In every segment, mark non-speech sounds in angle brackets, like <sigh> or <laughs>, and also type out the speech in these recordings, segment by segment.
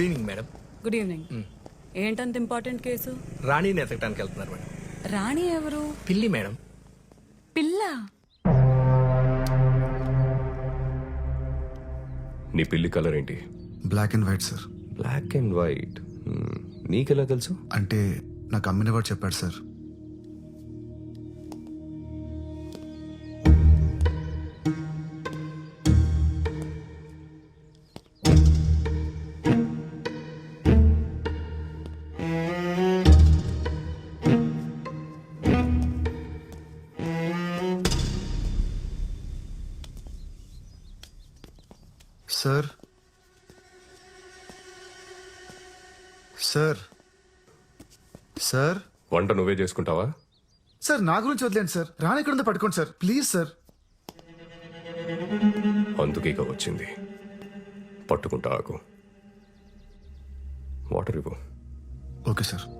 Good evening madam good evening ఏంటంత important case? రాణిని ఎతకడానికి వెళ్తున్నారు మేడం. రాణి ఎవరు? పిల్లి మేడం. పిల్ల? నీ పిల్లి కలర్ ఏంటి? Black and white sir black and white నీకెలా తెలుసు? అంటే నాకు అమ్మిన వాడు చెప్పాడు సార్ సార్. సార్. సార్. వంట నువ్వే చేసుకుంటావా? సార్ నా గురించి వదిలేండి సార్. రాని ఎక్కడ ఉందో పట్టుకోండి సార్. Please sir. అందుకే ఇక వచ్చింది. పట్టుకుంటా ఆకు వాటర్ ఇవ్వు. Okay sir.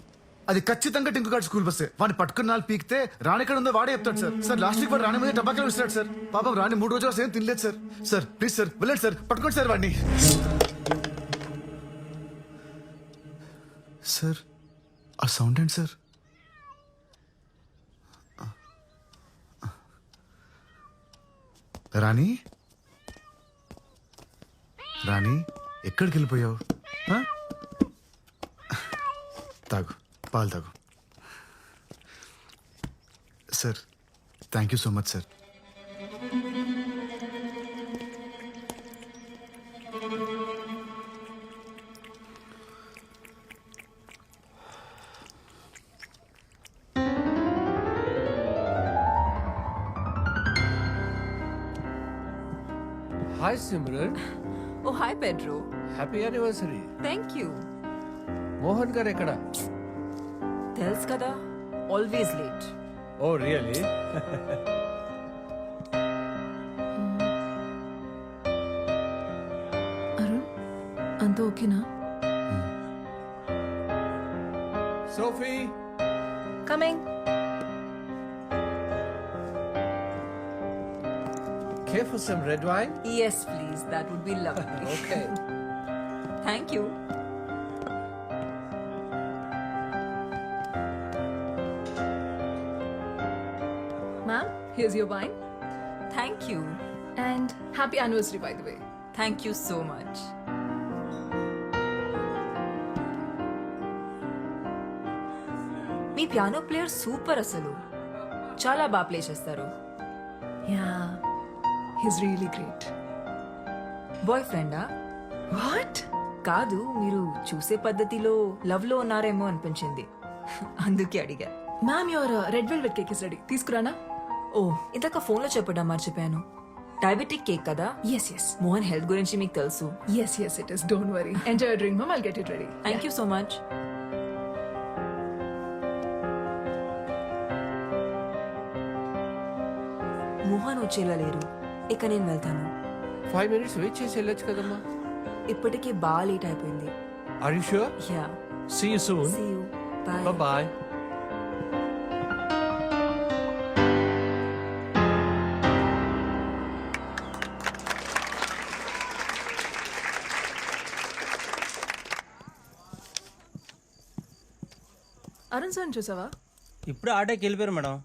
అది ఖచ్చితంగా టింకుగాడు స్కూల్ బస్సే. వాడిని పట్టుకున్న నాలుగు పీకితే రాణి ఎక్కడ ఉందో వాడే చెప్తాడు సార్. సార్ లాస్ట్ వీక్ వాడు రాణి మీద టబాకాలు ఇస్తాడు సార్. పాపం రాణి మూడు రోజులు సేమ్ ఏం తినలేదు సార్. సార్ ప్లీజ్ సార్ వెళ్ళండి సార్. పట్టుకోండి సార్ వాడిని. సార్ ఆ సౌండ్ ఏంటి సార్? రాణి? రాణి ఎక్కడికి వెళ్ళిపోయావు? పాలు తాగు sir thank you so much sir hi Simran oh hi Pedro happy anniversary thank you Mohan garu ఎక్కడ తెలుసు కదా always late oh really <laughs> Arun అంత ఓకేనా Sophie coming care for some red wine yes please that would be lovely <laughs> okay <laughs> thank you Ma'am here's your wine thank you and happy anniversary by the way thank you so much me piano player super అసలు. చాలా బాగా play చేస్తారు. Yeah he's really great boy ఫ్రెండా what కాదు మీరు చూసే పద్ధతిలో లవ్లో ఉన్నారేమో అనిపించింది. <laughs> అందుకే అడిగా. Ma'am your red velvet cake is ready తీసుకురానా? ఓ ఇందాక ఫోన్లో చెప్పడం మర్చిపోయాను. డయాబెటిక్ కేక్ కదా? ఎస్ ఎస్ మోహన్ హెల్త్ గురించి మీకు తెలుసు. Yes yes it is don't worry enjoy drink ma'am I'll get it ready thank you so much Mohan వచ్చేలా లేరు. ఇక నేను వెళ్తాను. ఫైవ్ మినిట్స్ వెయిట్ చేసి వెళ్ళొచ్చు కదమ్మా. ఇప్పటికే బాగా లేట్ అయిపోయింది. Are you sure yeah see you soon see you bye bye Arun sir చూసావా? ఇప్పుడు ఆటోకి వెళ్ళిపోయారు మేడం.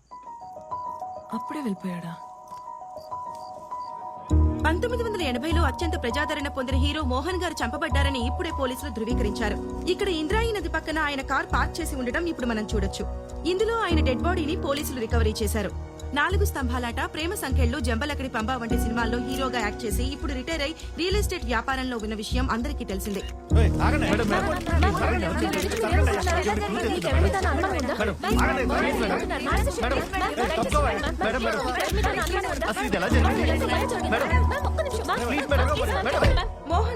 అప్పుడే వెళ్ళిపోయాడా? పంతొమ్మిది వందల ఎనభైలో అత్యంత ప్రజాదరణ పొందిన హీరో మోహన్ గారు చంపబడ్డారని ఇప్పుడే పోలీసులు ధృవీకరించారు. ఇక్కడ ఇంద్రాయి నది పక్కన ఆయన కార్ పార్క్ చేసి ఉండడం ఇప్పుడు మనం చూడొచ్చు. ఇందులో ఆయన డెడ్ బాడీని పోలీసులు రికవరీ చేశారు. నాలుగు స్తంభాలాట ప్రేమ సంఖ్యలు జంబలకడి పంబ వంటి సినిమాల్లో హీరోగా యాక్ట్ చేసి ఇప్పుడు రిటైర్ అయి రియల్ ఎస్టేట్ వ్యాపారంలో ఉన్న విషయం అందరికీ తెలిసిందే మోహన్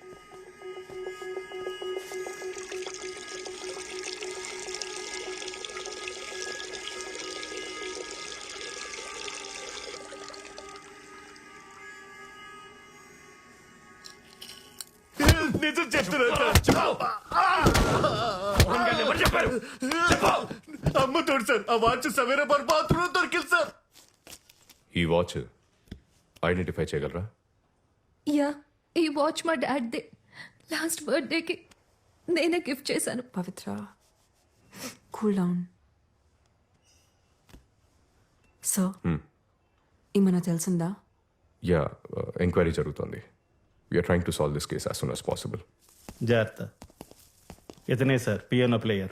నిజం చెప్తున్నా అమ్మ తోడు సార్ ఆ వాచ్ సవేరా బార్ బాత్రూమ్ దొరికింది సార్. ఈ వాచ్ ఐడెంటిఫై చేయగలరా? యా ఈ వాచ్ మా డాడ్ దే లాస్ట్ బర్త్డేకి నేనే గిఫ్ట్ చేశాను. పవిత్ర కూల్ డౌన్. సో ఏమన్నా తెలిసిందా? యా ఎంక్వైరీ జరుగుతోంది. We're trying to solve this case as soon as possible జాగ్రత్త. ఇతనే sir piano player.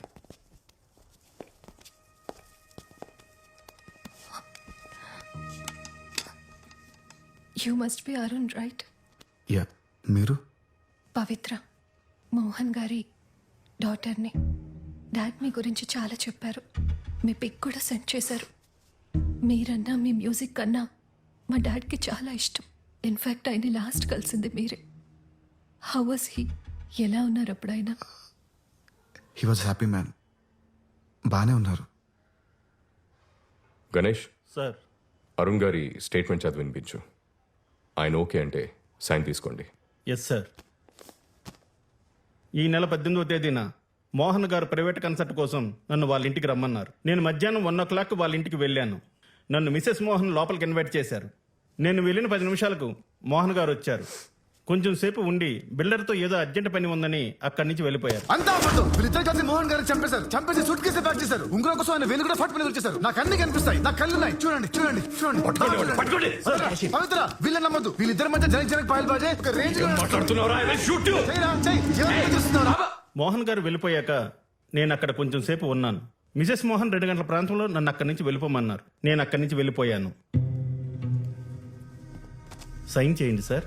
You must be Arun right yeah మీరు? పవిత్ర. మోహన్ గారి డాటర్ని. డాడ్ మీ గురించి చాలా చెప్పారు. మీ పిక్ కూడా సెండ్ చేశారు. మీరన్నా మీ మ్యూజిక్ కన్నా మా డాడ్కి చాలా ఇష్టం. ఇన్ఫ్యాక్ట్ ఆయన లాస్ట్ కలిసింది మీరే. హౌ వాస్ హీ ఎలా ఉన్నారు అప్పుడు ఆయన హీ వాజ్ హ్యాపీ మ్యాన్ బాగానే ఉన్నారు. గణేష్? సార్. అరుణ్ గారి స్టేట్మెంట్ చదివి వినిపించు. ఆయన ఓకే అంటే సైన్ తీసుకోండి. ఎస్ సార్ ఈ నెల పద్దెనిమిదవ తేదీన మోహన్ గారు ప్రైవేట్ కన్సర్ట్ కోసం నన్ను వాళ్ళ ఇంటికి రమ్మన్నారు. నేను మధ్యాహ్నం వన్ ఓ క్లాక్ వాళ్ళ ఇంటికి వెళ్ళాను. నన్ను మిసెస్ మోహన్ లోపలికి ఇన్వైట్ చేశారు. నేను వెళ్ళిన పది నిమిషాలకు మోహన్ గారు వచ్చారు. కొంచెం సేపు ఉండి బిల్డర్తో ఏదో అర్జెంట్ పని ఉందని అక్కడి నుంచి వెళ్ళిపోయారు. అంతా అబద్ధం. వీళ్ళిద్దరు కలిసి మోహన్ గారిని చంపేశారు. చంపేసి సూట్ కేసు ప్యాక్ చేశారు. ఉంగరం కోసం ఆయన వేలు కూడా ఫట్ పని చేశారు నాకు అన్ని కనిపిస్తాయి. నాకు కళ్ళు ఉన్నాయి చూడండి చూడండి. చూడండి చూడండి. పవిత్ర వీళ్ళని నమ్మద్దు. వీళ్ళిద్దరి మధ్య జనక్ జనక్ పాయలు బాజే. ఒక రేంజ్? మోహన్ గారు వెళ్ళిపోయాక నేను అక్కడ కొంచెం సేపు ఉన్నాను. మిసెస్ మోహన్ రెండు గంటల ప్రాంతంలో నన్ను అక్కడి నుంచి వెళ్ళిపోమన్నారు. నేను అక్కడి నుంచి వెళ్ళిపోయాను. సైన్ చేయండి సార్.